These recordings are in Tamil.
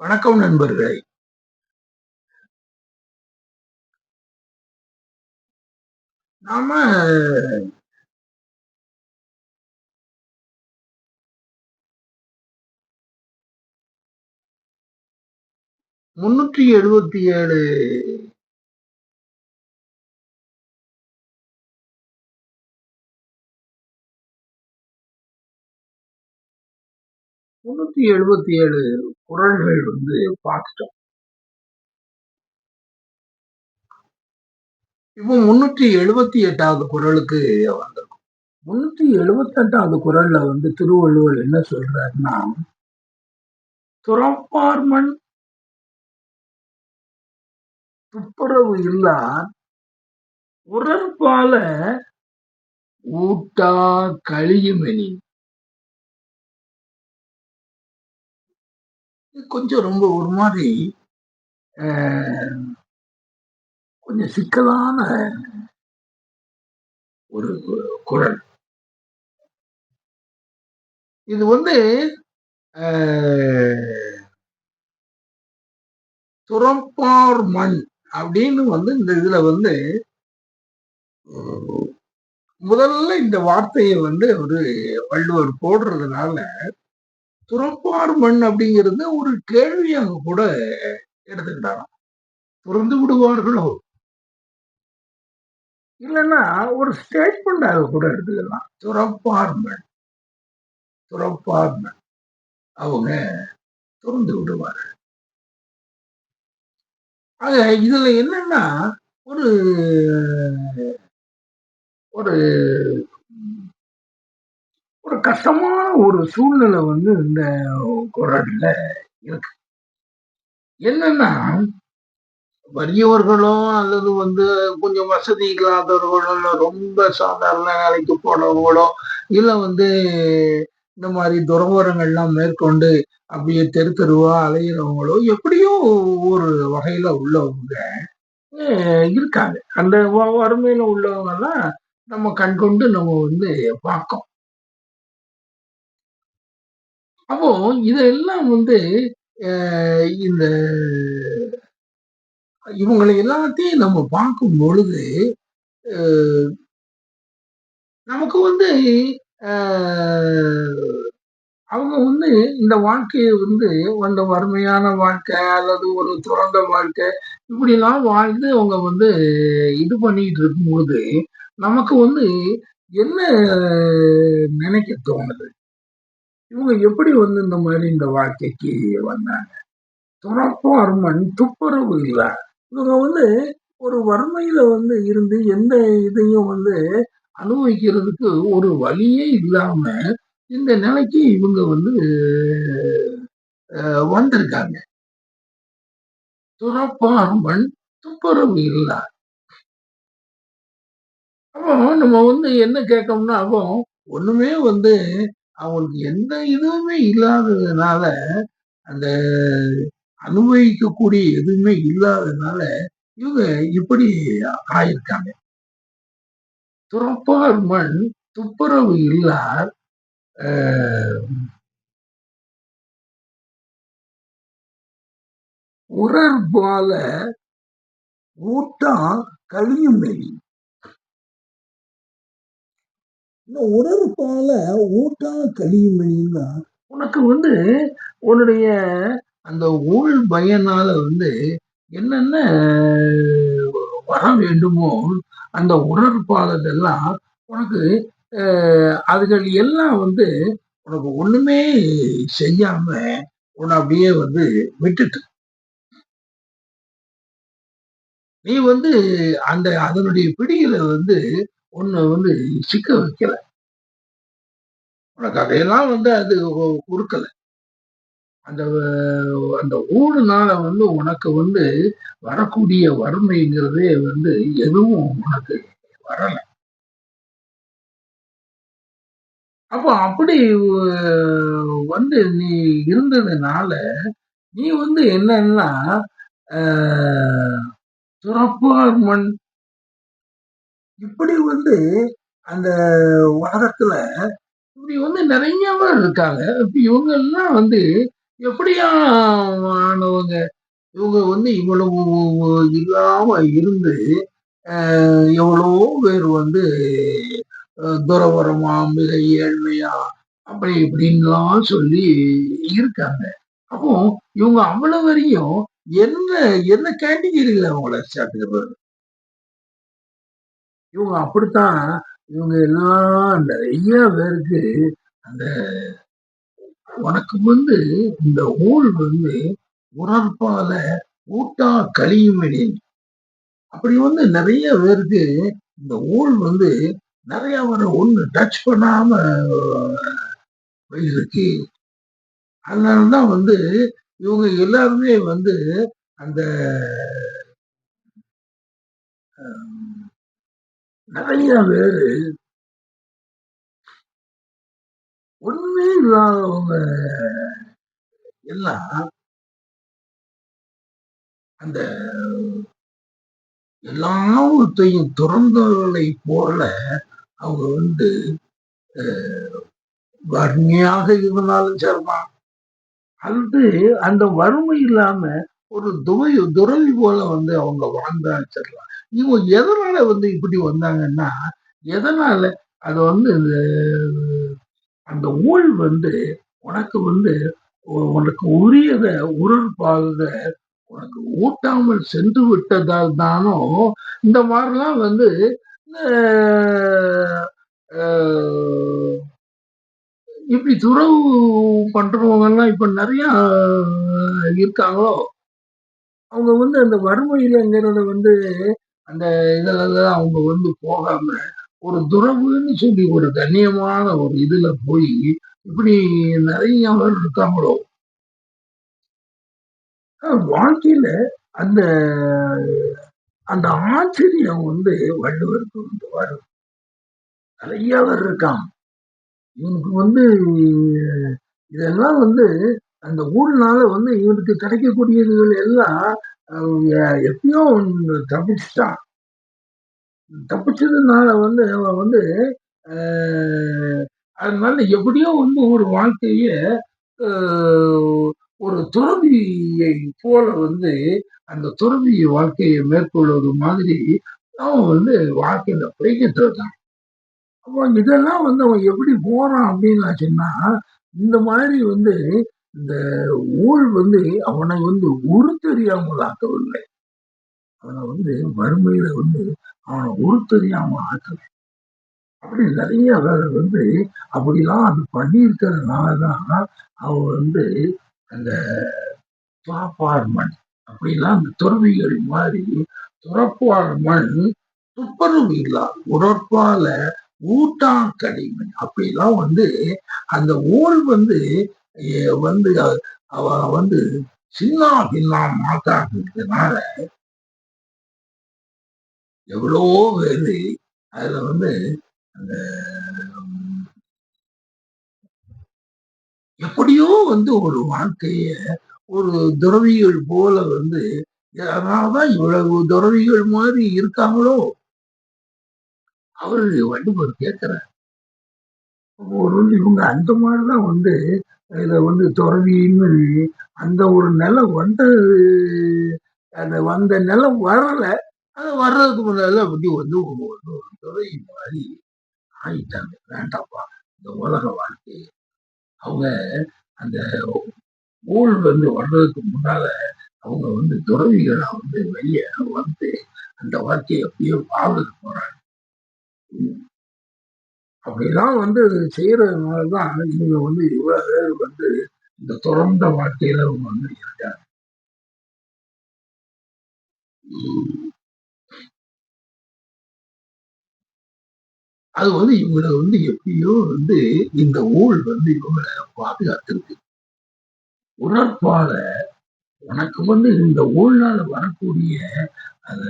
வணக்கம் நண்பர்களே. நாம முன்னூற்றி எழுபத்தி ஏழு முன்னூத்தி எழுபத்தி ஏழு குரல்கள் வந்து பார்த்துட்டோம். இப்போ முன்னூற்றி எழுபத்தி எட்டாவது குரலுக்கு வந்திருக்கும். முன்னூற்றி எழுபத்தி எட்டாவது குரல்ல வந்து திருவள்ளுவர் என்ன சொல்றாருன்னா துறப்பார்மன் துப்புரவு இல்லா உடற்பால ஊட்டா கழியுமெனி கொஞ்சம் ரொம்ப ஒரு மாதிரி கொஞ்சம் சிக்கலான ஒரு குரல். இது வந்து துறப்பார் மண் அப்படின்னு வந்து இந்த இதுல வந்து முதல்ல இந்த வார்த்தையை வந்து ஒரு வள்ளுவர் போடுறதுனால துறப்பார் மண் அப்படிங்கிறது ஒரு கேள்வியாக கூட எடுத்துக்கிட்டாராம் துறந்து விடுவார்களோ? இல்லைன்னா ஒரு ஸ்டேட்மெண்டாக கூட எடுத்துக்கலாம் துறப்பார் மண். துறப்பார் மண். அவங்க துறந்து விடுவார்கள். ஆக இதுல என்னன்னா ஒரு ஒரு ஒரு கஷ்டமான ஒரு சூழ்நிலை வந்து இந்த குரல்ல இருக்கு. என்னன்னா வறியவர்களோ அல்லது வந்து கொஞ்சம் வசதி இல்லாதவர்களோ ரொம்ப சாதாரண வேலைக்கு போனவங்களோ இல்லை வந்து இந்த மாதிரி துறவரங்கள்லாம் மேற்கொண்டு அப்படியே தெரு தெருவா அலையிறவங்களோ எப்படியோ ஒரு வகையில உள்ளவங்க இருக்காங்க. அந்த வறுமையில உள்ளவங்க எல்லாம் நம்ம கண் கொண்டு நம்ம வந்து பார்க்கோம் அப்போ இதெல்லாம் வந்து இந்த இவங்களை எல்லாத்தையும் நம்ம பார்க்கும் பொழுது நமக்கு வந்து அவங்க வந்து இந்த வாழ்க்கையை வந்து அந்த வறுமையான வாழ்க்கை அல்லது ஒரு துறந்த வாழ்க்கை இப்படிலாம் வாழ்ந்து அவங்க வந்து இது பண்ணிட்டு இருக்கும்போது நமக்கு வந்து என்ன நினைக்க தோணுது? இவங்க எப்படி வந்து இந்த மாதிரி இந்த வாழ்க்கைக்கு வந்தாங்க? துறப்பும் அருமன் துப்புரவு இல்லை. இவங்க வந்து ஒரு வறுமையில வந்து இருந்து எந்த இதையும் வந்து அனுபவிக்கிறதுக்கு ஒரு வழியே இல்லாம இந்த நிலைக்கு இவங்க வந்து வந்திருக்காங்க. துறப்பார்மன் துப்புரவு இல்லை. அப்போ நம்ம வந்து என்ன கேட்கோம்னா அப்போ ஒண்ணுமே வந்து அவங்களுக்கு எந்த இதுவுமே இல்லாததுனால அந்த அனுபவிக்கக்கூடிய எதுவுமே இல்லாததுனால இவங்க இப்படி ஆயிருக்காங்க. துறப்பார் மண் துப்புரவு இல்லார் உரர்பால ஊட்டம் கழியும் மெலி இந்த உணர்ப்பால ஊட்டா கழியும் உனக்கு வந்து உன்னுடைய அந்த ஊழ் பயனால வந்து என்னென்ன வர வேண்டுமோ அந்த உடற்பாலதெல்லாம் உனக்கு அதுகள் எல்லாம் வந்து உனக்கு ஒண்ணுமே செய்யாம உன்னை அப்படியே வந்து விட்டுட்டு. நீ வந்து அந்த அதனுடைய பிடியில வந்து ஒண்ணு வந்து சிக்க வைக்கல. உனக்கு அதையெல்லாம் வந்து அது கொடுக்கல அந்த அந்த ஊடுனால வந்து உனக்கு வந்து வரக்கூடிய வறுமைங்கிறதே வந்து எதுவும் உனக்கு வரல. அப்போ அப்படி வந்து நீ இருந்ததுனால நீ வந்து என்னன்னா துறப்பார் மண் இப்படி வந்து அந்த உலகத்துல இப்படி வந்து நிறைய பேர் இருக்காங்க. இப்ப இவங்க எல்லாம் வந்து எப்படியா ஆனவங்க இவங்க வந்து இவ்வளவு இல்லாம இருந்து எவ்வளவோ பேர் வந்து அஹ், துறவரமா மிக ஏழ்மையா அப்படி இப்படின்லாம் சொல்லி இருக்காங்க. அப்போ இவங்க அவ்வளவு வரையும் என்ன என்ன கேட்டகிரியில அவங்கள சேர்த்துக்கிறது இவங்க அப்படித்தான் இவங்க எல்லாம் நிறைய பேருக்கு அந்த உனக்கு வந்து இந்த ஊழ் வந்து உணர்ப்பால ஊட்டா கழியுமெனின் அப்படி வந்து நிறைய பேருக்கு இந்த ஊழ் வந்து நிறைய வர ஒண்ணு டச் பண்ணாம போயிருக்கு. அதனாலதான் வந்து இவங்க எல்லாருமே வந்து அந்த நிறைய பேரு ஒண்ணுமே இல்லாதவங்க எல்லாம் அந்த எல்லாத்தையும் துறந்தவர்களை போல அவங்க வந்து வறுமையாக இருந்தாலும் சரிதான். அல்லது அந்த வறுமை இல்லாம ஒரு துவை துறவி போல வந்து அவங்க வாழ்ந்தா வச்சிடலாம் இவங்க எதனால வந்து இப்படி வந்தாங்கன்னா எதனால அது வந்து அந்த ஊழ் வந்து உனக்கு வந்து உனக்கு உரியத உருள்பாக உனக்கு ஊட்டாமல் சென்று விட்டதால் தானோ இந்த மாதிரிலாம் வந்து இப்படி துறவு பண்றவங்க எல்லாம் இப்ப நிறைய இருக்காங்களோ? அவங்க வந்து அந்த வறுமையிலங்கிறத வந்து அந்த இதுல அவங்க வந்து போகாம ஒரு துறவுன்னு சொல்லி ஒரு கண்ணியமான ஒரு இதுல போய் இப்படி நிறைய பேர் இருக்காங்களோ? ஆஹ் வாழ்க்கையில அந்த அந்த ஆச்சரியம் வந்து வள்ளுவருக்கு வந்து வரும். நிறைய பேர் இருக்கான் இவனுக்கு வந்து இதெல்லாம் வந்து அந்த ஊழ்னால வந்து இவனுக்கு கிடைக்கக்கூடியதுகள் எல்லாம் எப்பயோ தப்பிச்சுட்டான். தப்பிச்சதுனால வந்து அவன் வந்து அதனால எப்படியோ வந்து ஒரு வாழ்க்கைய ஒரு துறவியை போல வந்து அந்த துறவி வாழ்க்கையை மேற்கொள்வது மாதிரி அவன் வந்து வாழ்க்கையில போய்கிட்டு இருக்கான் அப்போ இதெல்லாம் வந்து அவன் எப்படி போறான் அப்படின்னு ஆச்சுன்னா இந்த மாதிரி வந்து இந்த ஊழ் வந்து அவனை வந்து உருத்தெறியாமல் தெரியாமல் ஆக்கவில்லை அவனை வந்து வறுமையில வந்து அவனை உரு தெரியாம அப்படி நிறைய அவர் வந்து அப்படிலாம் அது பண்ணியிருக்கிறதுனாலதான் அவன் வந்து அந்த துறப்பார் மண் அப்படிலாம் அந்த துறவிகள் மாதிரி துறப்பார் மண் துப்புரவு இல்லா உடற்பால ஊட்டான் கடிமை அப்படிலாம் வந்து அந்த ஊழ் வந்து வந்து அவ வந்து சின்ன பின்னா மாத்தாக்குறதுனால எவ்வளோ பேரு அதுல வந்து அந்த எப்படியோ வந்து ஒரு வாழ்க்கைய ஒரு துறவிகள் போல வந்து அதனாலதான் இவ்வளவு துறவிகள் மாதிரி இருக்காங்களோ அவரு வள்ளுவர் கேட்கிறார் ஒரு இவங்க அந்த மாதிரிதான் வந்து இதை வந்து துறவின்னு அந்த ஒரு நிலம் வந்து அந்த வந்த நிலம் வரல. அது வர்றதுக்கு முன்னால அப்படி வந்து ஒரு ஒரு துறை மாதிரி ஆயிட்டாங்க. வேண்டாம்ப்பா இந்த உலக வாழ்க்கை. அவங்க அந்த ஊழல் வந்து வர்றதுக்கு முன்னால அவங்க வந்து துறவிகளா வந்து வெளியே வந்து அந்த வாழ்க்கையை அப்படியே வாழ்ந்துட்டு போறாங்க. அப்படிலாம் வந்து செய்யறதுனாலதான் இவங்க வந்து இவ்வளவு பேர் வந்து இந்த தொடர்ந்த வாழ்க்கையில அவங்க வந்து இருக்காங்க. அது வந்து இவங்களை வந்து எப்படியோ வந்து இந்த ஊழ் வந்து இவங்களை பாதுகாத்திருக்கு. உணர்ப்பால உனக்கு வந்து இந்த ஊழ்னால வரக்கூடிய அத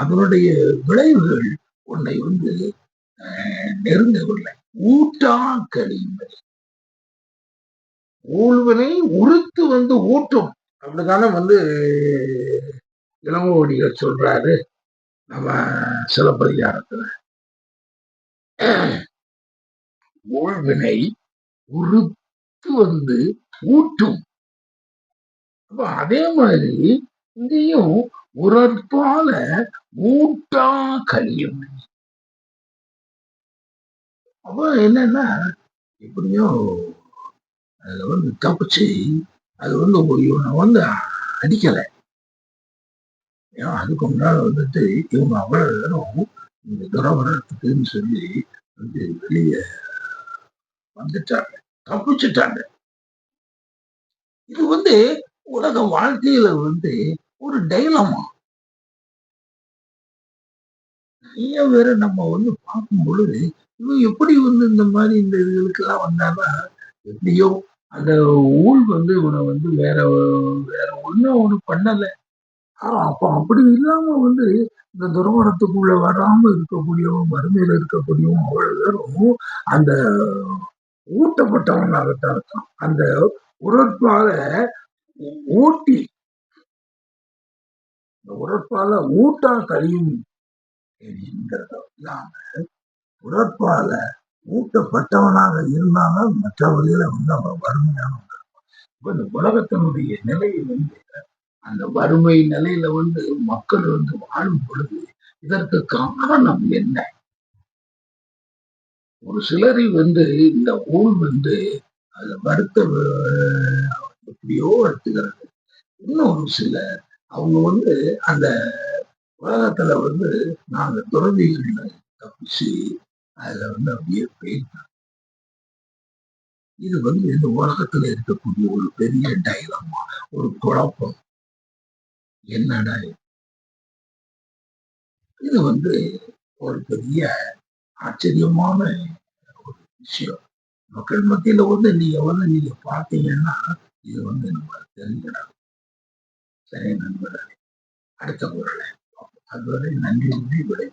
அதனுடைய விளைவுகள் உன்னை வந்து அஹ், நெருங்கவில்லை ஊட்டா கழிமை ஊழ்வினை உறுத்து வந்து ஊட்டும். அப்படித்தானே வந்து இளங்கோடிகள் சொல்றாரு நம்ம சிலப்பதிகாரத்துல. ஊழ்வினை உறுத்து வந்து ஊட்டும். அப்ப அதே மாதிரி இங்கேயும் உரற்பால ஊட்டா கழியும். அப்ப என்னன்னா எப்படியோ அதுல வந்து தப்பிச்சு அது வந்து ஒரு இவனை வந்து அடிக்கல. ஏன் அதுக்கு முன்னால வந்துட்டு இவங்க அவ்வளவு நேரம் இந்த துறவரத்துக்குன்னு சொல்லி வந்து வெளியே வந்துட்டாங்க தப்பிச்சுட்டாங்க. இது வந்து உலக வாழ்க்கையில வந்து ஒரு டைலமா நிறைய பேரை நம்ம வந்து பார்க்கும் பொழுது இவன் எப்படி வந்து இந்த மாதிரி இந்த இதுகளுக்கெல்லாம் வந்தானா எப்படியோ அந்த ஊழ் வந்து இவனை வந்து வேற வேற ஒண்ணும் அவனு பண்ணலை. ஆனா அப்ப அப்படி இல்லாம வந்து இந்த துறவரத்துக்குள்ள வராம இருக்கக்கூடியவன் வறுமையில இருக்கக்கூடியவன் அவ்வளவு பேரும் அந்த ஊட்டப்பட்டவனாகத்தான் இருக்கான். அந்த உறப்பால ஊட்டி இந்த உறப்பால ஊட்டா கழியும் இல்லாம உறப்பால ஊட்டப்பட்டவனாக இருந்தாலும் மற்ற வழியில வந்து அவன் வறுமையான இப்ப இந்த உலகத்தினுடைய நிலை வந்து அந்த வறுமை நிலையில வந்து மக்கள் வந்து வாழும் பொழுது இதற்கு காரணம் என்ன? ஒரு சிலரை வந்து இந்த ஊழ் வந்து அதை வருத்த எப்படியோ எடுத்துக்கிறது இன்னும் ஒரு சிலர் அவங்க வந்து அந்த உலகத்துல வந்து நாங்க துறவிகள் தப்பிச்சு அதுல வந்து அப்படியே போயிட்டாங்க இது வந்து இந்த உலகத்துல இருக்கக்கூடிய ஒரு பெரிய டைலமா ஒரு குழப்பம். என்னடா இது? இது வந்து ஒரு பெரிய ஆச்சரியமான ஒரு விஷயம். மக்கள் மத்தியில வந்து நீங்க வந்து நீங்க பார்த்தீங்கன்னா இது வந்து நம்ம தெரிஞ்சிடலாம் சரி நண்பர்களே அடுத்த குரலை அதுவரை நன்றி கூறி விடை